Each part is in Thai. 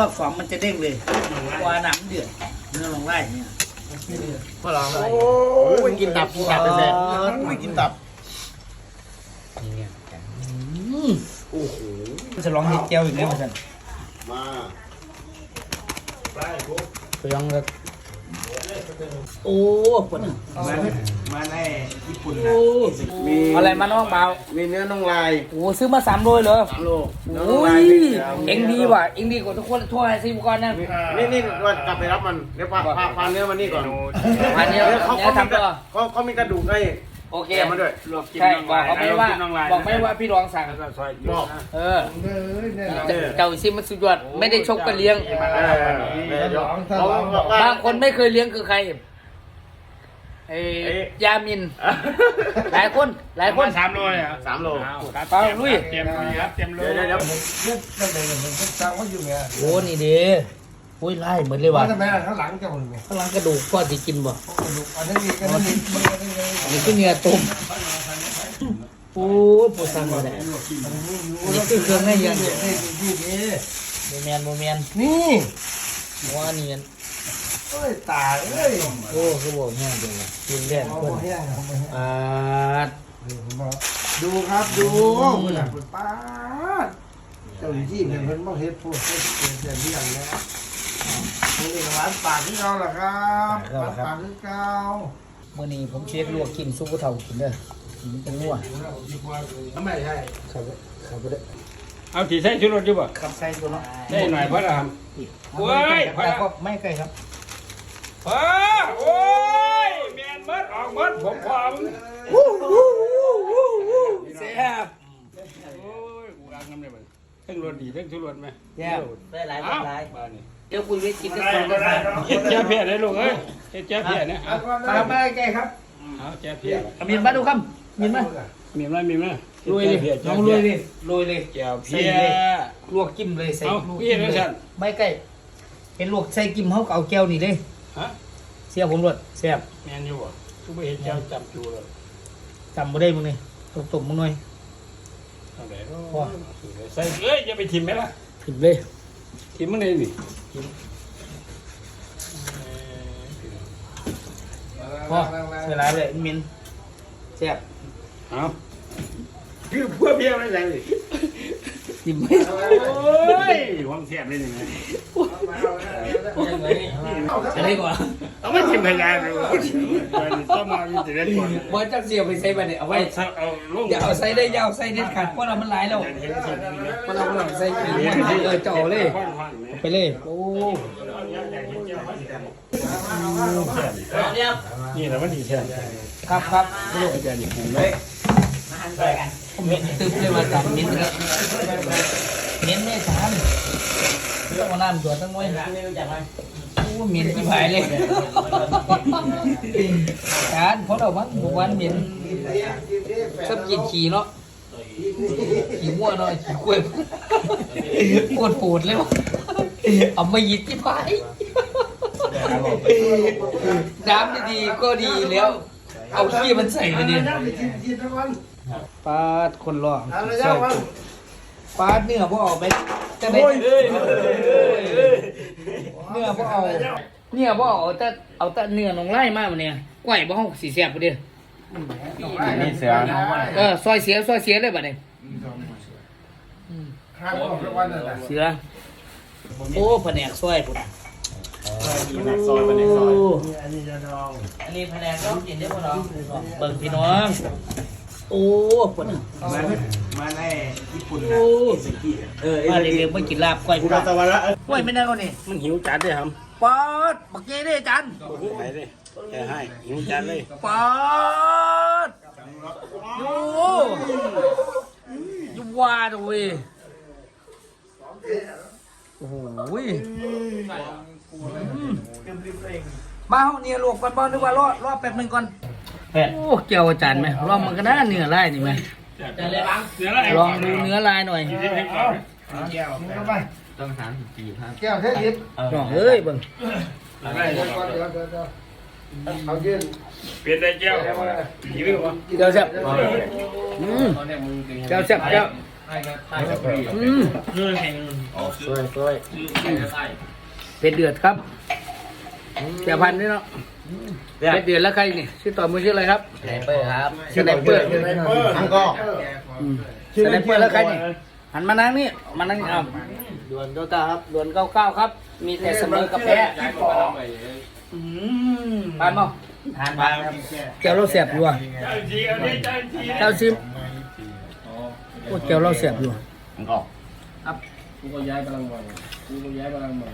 รอบสองมันจะเด้งเลยกว่าหนังเดือดเนื้อลงไล่เนี่ยก็ลองโอ้ยกินตับกินตับเป็นแสนไม่กินตับโอ้โหจะลองเห็ดเจียวอีกแล้วมันมาไปลองแล้ว โอ้ปวดมาในญี่ปุ่นโอ้มีอะไรมาน้องเบามีเนื้อน่องลายโอ้ซื้อมาสามโลเลยเหรอสามโลเนื้อน่โอ้องลายยหนึ่งเอ็งดีว่ะเอ็งดีกว่าทุกคนทั่วไอซีบุกรนะนี่นี่ว่ากลับไปรับมันเดี๋ยวพาพาพาเนื้อมานี่ก่อนอันนี้เดี๋ยวเขาเนี้เขายมีทำกระตัวเขาเขามีกระดูกให้ โอเคแกะมาด้วยใช่บอกเขาไม่ว่าบอกไม่ว่าพี่รองสั่งบอกเออ เจ้าซิมันสุดยอดไม่ได้ชกก็เลี้ยงเออเดี๋ยวเขาบอกว่าบางคนไม่เคยเลี้ยงคือใครไอ้เอ๊ะ ยามิน หลายคนหลายคน สามโลเลยเหรอสามโล เอาลุย เตรียมเลยครับเตรียมเลเดี๋ยวย เดี๋ยวเดี๋ยวโอ้นี่เด้ โอ้ยไล่เหมือนเลยว่ะทำไมอะข้างหลังจะหมดเลยข้างหลังกระดูกก็สิกินบ่อันนี้มีกันนี่มันก็ได้ไงอันนี้คือเนื้อต้มโอ้ยปวดสั่งมาได้นี่คือเครื่องในยังนี่นี่นี่นี่โมแมนโมแมนนี่ว่านี่กันเอ้ยตายเอ้ยโอ้คือบอกแห้งจังเลยกินแล่นเอาเพิ่นแห้งเอาแห้งอ่าดูครับดูมันหนักเป็นป้าดเจ้าหน้าที่เนี่ยเพิ่นบ่เฮ็ดพวกเฮ็ดเฮ็ดเรื่องแล้ว นี่ร้านปากที่เราล่ะครับร้านปากที่เก่ามื้อนี้ผมเช็ดลวกกินซุปกระเทากินเด้อกินเป็นนัวทำไมใช่ครับครับบ่ได้เอาที่ใส่ชุดรถอยู่บ่ครับใส่ตัวเนาะได้หน่อยเพราะอะไรครับโอ้ยแต่ก็ไม่ใกล้ครับเออโอ้ยแมนเบิดออกเบิดผมพร้อมเสียบโอ้ยกูรักน้ำเลยมันทั้งร ถดีทั้งชุรถไหมแย่ ได้หลายเอ้หลายบ้านนี่เดี๋ยวคุยเวทกินกันก่อนนะครับ เฮ็ดแจ๊เพียเลยลูกเอ้ยเฮ็ดแจ๊เพียเนี่ยเอาครับม่แก่ครับเอาแจ๊เพียเอามีนมาดูครับมีนมามีมั้ยมีมั้ยลุยเลยน้องลุยเลยลุยเลยแจ๊เพียลวกจิ้มเลยใส่เอาลูกพี่เห็นไหมฉันไม่ใกล้เห็นลวกใส่จิ้มเขาก็เอาแก้วนี่เลยฮะเสียผมรวดแซ่บแมนอยู่บ่กูไม่เห็นแจ๊จับจูเลยจำบ่ได้มึงนี่ตบๆมึงหน่อย เอาไหนใส่เอ้ยอย่าไปทิมไหมล่ะผิดเลยทิมมันเลยนี่พอใส่หลายเลยมินแซ่บเอาคือเพื่อเพียงอะไรอย่างนี้ จิ้มไม่โอ้ยหวงเสียบเลยนี่ไง อะไรกว่าเอาไม่ทิมขยายเลยต้องมาอยู่แต่เด็ดก่อนบอลจักเสียไปใส่ไปเนี่ยเอาไว้เอาลงอย่าเอาใส่ได้ยาวใส่เด็ดขาดเพราะเรามันหลายแล้วเพราะเราเราใส่กินเออเจ่อเลย ไปเลยโอ้นี่แหละมันดีแท้ครับครับลูกอาจารย์นี่ผมเลยผมเห็นตึ๊บเลยว่าจับมิ้นเลยมิ้นไม่ทา ต้องมาน้ำตัวตั้งไว้โอ้มิ้นที่ผายเลยจานเพราะเราบ้างบุวันมิ้นชอบกินขี่เนาะขี่มั่วเนาะขี่กล้วยปวดปวดเลยวะเอามาหยิบที่ผายน้ำดีๆก็ดีแล้ว เอาขี้มันใส่มาเนี่ยปาดคนรอเอาเลยเจ้าวันปาดเนื้อพวกออกไป จะได้เนื้อพวกเอาเนื้อพวกเอาแต่เอาแต่เนื้อลงไล่มากมันเนี่ยกล้วยบ่ห้องสีเสียบไปเดียวนี่เสือเออซอยเสียซอยเสียเลยบัดนี้ข้างของวันนั่นแหละเสือโอ้แผนกซอยพุ่นซอยไปในซอยอันนี้จะดองอันนี้แผนกต้องกินได้บ่น้องเบิ่งพี่น้อง โอ้พุ่นมามาในญี่ปุ่นโอ้เออมาเด็กๆมากินลาบก้อยกูพุ่นรัตวระก้อยไม่ได้ก็นี่มันหิวจัดเลยครับปอดบักเจเด้จันไปเลยแกให้หิวจัดเลยปอดยูยูว่าดเว้ยโอ้โหมาห้องเนี่ยลวกก่อนบ่นึกว่ารอรอแป๊บหนึงก่อน โอ้เกี่ยวอาจารย์ไหมลองมันก็น่าเนื้อลายนี่ไหมเดี๋ยวละลองดูเนื้อลายหน่อยเข้าไปต้องสามสิบสี่ครับแก้วเทยิบลองเอ้ยเบิ่งเดี๋ยวก่อนเดี๋ยวเดี๋ยวเดี๋ยวเอายื่นเปลี่ยนได้เจ้าหิววะเจ้าแซ่บอืมเจ้าแซ่บเจ้าเอืมสวยสวยเป็ดเดือดครับเสียพันธุ์ด้วยเนาะ เป็ดเดือดแล้วใครนี่ชื่อต่อมือชื่ออะไรครับสไนเปอร์ครับสไนเปอร์ทั้งก็อืมสไนเปอร์แล้วใครนี่หันมานั่งนี่มานั่งเอาด่วนเก้าเก้าครับด่วนเก้าเก้าครับ มีแต่เสมอกับแพ้อืมปานมั้งทานมาครับแก้วเราเสียบอยู่อะเจ้าซิมโอ้แก้วเราเสียบอยู่อะทั้งก็ครับกูก็ย้ายพลังบอลกูก็ย้ายพลังบอล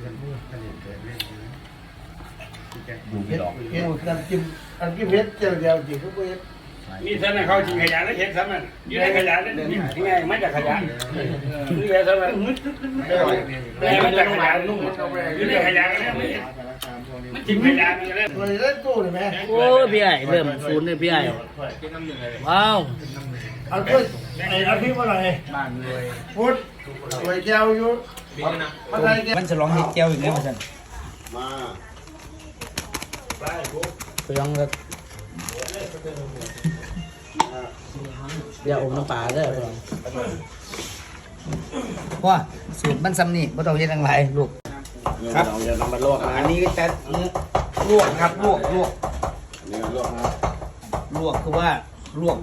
อืมดูไม่หรอกเฮ็ดน้ำจิ้มน้ำจิ้มเฮ็ดเจียวเดียวจริงก็เฮ็ดนี่ท่านเขาจริงขยันแล้วเห็นซ้ำนั่นยืนขยันนั่นนี่ไงมันจะขยันนี่ไงซ้ำนั่นแต่มันจะขยันนุ่มยืนขยันแล้วมันจริงขยันเลยมันได้ตู้เลยไหมโอ้พี่ไอ้เริ่มศูนย์เลยพี่ไอ้ว้าวเอาถ้วยไอ้เอาพริกมาหน่อยพุทธถ้วยแก้วอยู่ มาใส่แก้วมันจะร้องนิดเดียวอีกแล้วมันมาไปลองเลยอย่าอมน้ำปลาเด้อว่าสูตรมันซ้ำนี่ไม่ต้องเฮ็ดอะไรลูกครับเราจะนำมาลวกนะอันนี้จะเนื้อลวกครับลวกลวกอันนี้ลวกนะลวกคือว่าลวก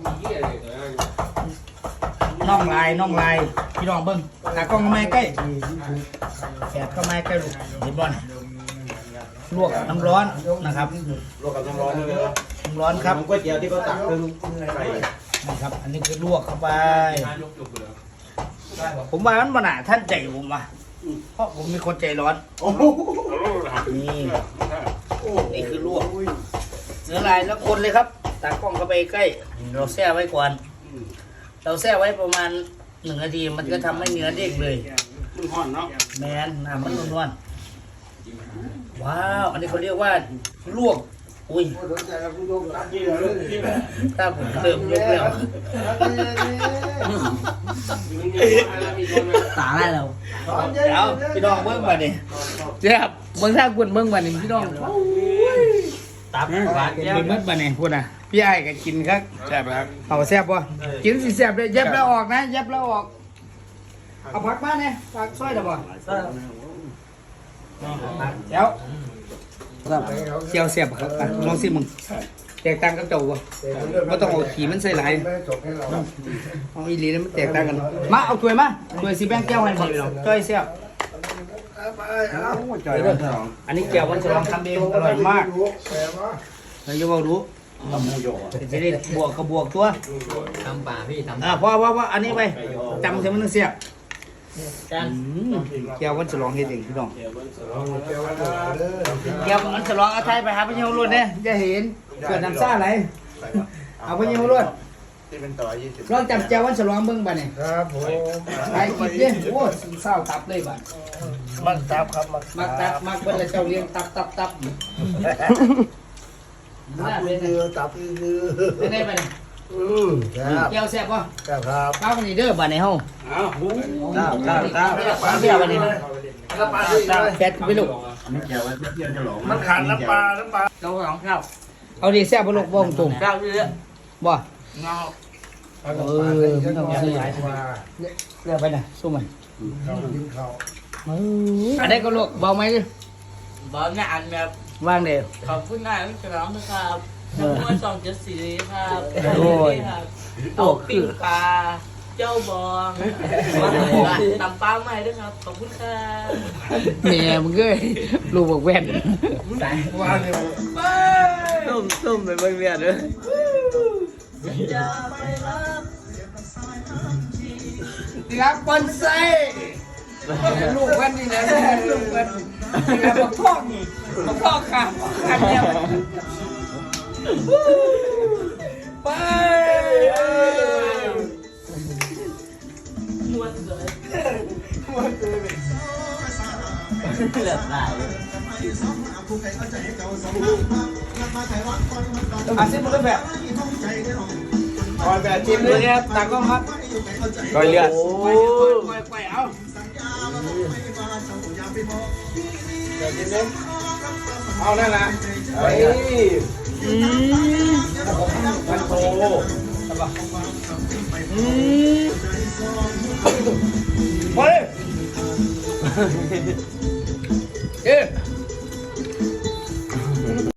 น่องลายน่องลายพี่น้องเบิ้งตากล้องเข้ามาใกล้แอบเข้ามาใกล้ลูกเห็นบอลลวกน้ำร้อนนะครับลวกกับน้ำร้อนเลยนะน้ำร้อนครับก๋วยเตี๋ยวที่เขาตักคือใส่นะครับ อันนี้คือลวกเข้าไป ผมว่ามันมันอะท่านใจผมว่ะเพราะผมเป็นคนใจร้อนนี่นี่คือลวกเนื้อลายแล้วคนเลยครับตากล้องเข้าไปใกล้ เราแช่ไว้ก่อน เราแช่ไว้ประมาณหนึ่งนาทีมันก็ทำให้เนื้อเด้งเลย มันห่อนเนาะแมนน้ำมันนวลๆว้าว อันนี้เขาเรียกว่าลวก อุ้ยสนใจแล้วผู้ชมตัดที่เลยถ้าผมเติมยกแล้วตาได้แล้วเดี๋ยวพี่น้องเบิ้งมาดิเจ็บเบิ้งท่ากุนเบิ้งมาดิพี่น้องตับหวานเบิ้งเบิ้งมาดิพูดนะ พี่ไอ้ก็กินครับแซ่บครับเอาแซ่บป่ะกินสิแซ่บเลยเย็บแล้วออกนะเย็บแล้วออก เอาผักมาเนี่ยผักซอยเดี๋ยวบ่เดี๋ยวเจียวแซ่บครับอะลองสิมึงแตกต่างกับเจ้าบ่บ่ต้องเอาขี้มันใส่หลายไม่จบให้เราเอาอีหลีแล้วมันแตกต่างกัน มาเอาถ้วยมาถ้วยสีแบงแก้วให้หมดจ้อยเสียบไปเอาจอยเลยอันนี้แก้วมันจะลองทำเองอร่อยมากแต่ว่าเราจะบอกรู้ ทำหมูหยกจะได้บวกกับบวกตัวทำป่าพี่ทำอ่าพอพอพออันนี้ไปจำเสียมันต้องเสียบอืมแก้วมันจะลองเฮ็ดเองพี่น้องแก้วว่าเด้อแก้วมันจะลองเอาไทยไปหาพญารุ่นเนี่ยจะเห็นเกิดน้ำซ่าไหลเอาพญารุ่นที่เป็นต่อยี่สิบลองจำแก้วมันจะลองเบิ่งบ่เนี่ยครับผมไปกินเด้โอ้เศร้าตับเลยบ่มันตับครับมันมักตับมักเบิ่งแล้วเจ้าเลี้ยงตับตับตับ ตับอีนือตับอีนือเป็นไงบ่เนี่ยอือครับแก้วแซ่บบ่ครับครับข้าวมันนี่เด้อบ้านในห้องอ้าวหูข้าวข้าวข้าวข้าวเบี้ยวันนี้น้ำปลาด้วยนะแซ่บไปลูกอันนี้แกวไว้เพื่อจะหลงมันขาดน้ำปลาน้ำปลาเราสองข้าวเอาดิแซ่บบ่ลูกบ่ตรงข้าวเยอะบ่เงาเออไม่ต้องซื้อหลายตัวเลือกไปน่ะสู้มันเขากินเขาอันนี้ก็ลูกเบาไหมดิบอลงานแบบ วางเด้อขอบคุณนายพี่น้องนะครับน้ำมันสองจุดสี่ครับโอ้ยเอาปิ้งปลาเจ้าบองตำปลาใหม่ด้วยครับ ขอบคุณครับแม่มึงเอ้ยลูกบอกแว่นวางเลยต้มต้มไปเบิ่งเวียดเลยครับบอนไซลูกแว่นนี่แหละลูกแว่นนี่แหละ บอกพ่อนี่บอกพ่อขาดขาดเดียวไปเหลือหลายอาซิมเลยแบบคอยแบบจิ้มเลยครับตากล้องครับก้อยเลือดไปไปไปเอา เดี๋ยวกินดิเอานั่นนะเฮ้ยอืมมันโตอืมไปเอ๊ะ